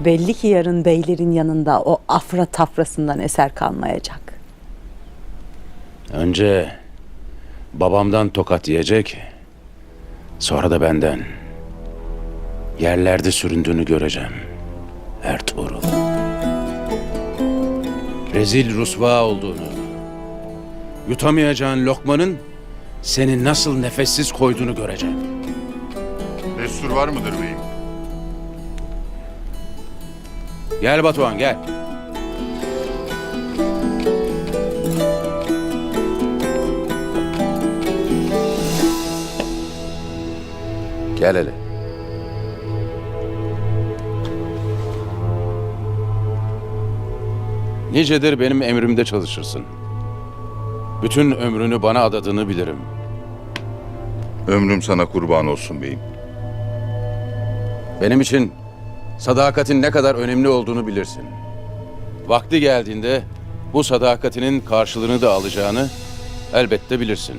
Belli ki yarın beylerin yanında o afra tafrasından eser kalmayacak. Önce babamdan tokat yiyecek, sonra da benden. Yerlerde süründüğünü göreceğim. Ertuğrul. Rezil rusva olduğunu, yutamayacağın lokmanın seni nasıl nefessiz koyduğunu göreceğim. Destur var mıdır beyim? Gel Batuhan gel. Gel hele. Nicedir benim emrimde çalışırsın. Bütün ömrünü bana adadığını bilirim. Ömrüm sana kurban olsun beyim. Benim için sadakatin ne kadar önemli olduğunu bilirsin. Vakti geldiğinde bu sadakatinin karşılığını da alacağını elbette bilirsin.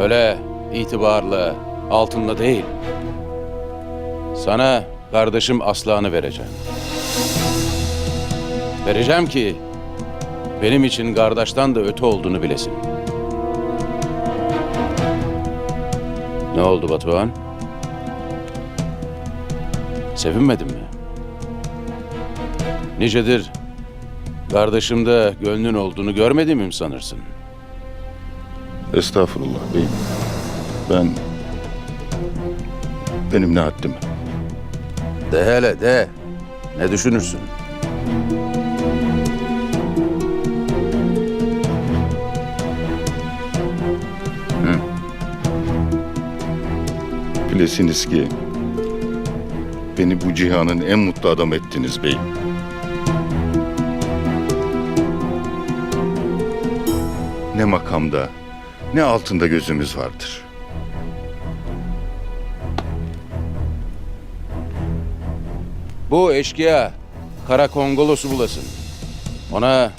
Öyle itibarla, altınla değil. Sana kardeşim Aslan'ı vereceğim. Vereceğim ki benim için kardeşten de öte olduğunu bilesin. Ne oldu Batuhan? Sevinmedin mi? Nicedir kardeşimde gönlün olduğunu görmediğimi mi sanırsın? Estağfurullah beyim. Ben... Benim ne haddim? De hele de. Ne düşünürsün? Bilesiniz ki... Beni bu cihanın en mutlu adam ettiniz beyim. Ne makamda, ne altında gözümüz vardır. Bu eşkıya kara kongolosu bulasın. Ona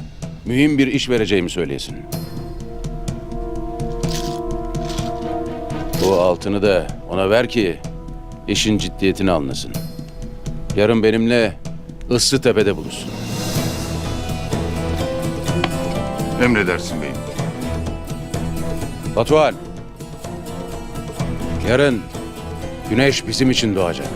mühim bir iş vereceğimi söyleyesin. Bu altını da ona ver ki işin ciddiyetini anlasın. Yarın benimle Issı Tepe'de buluşsun. Emredersin beyim. Batuhan. Yarın güneş bizim için doğacak.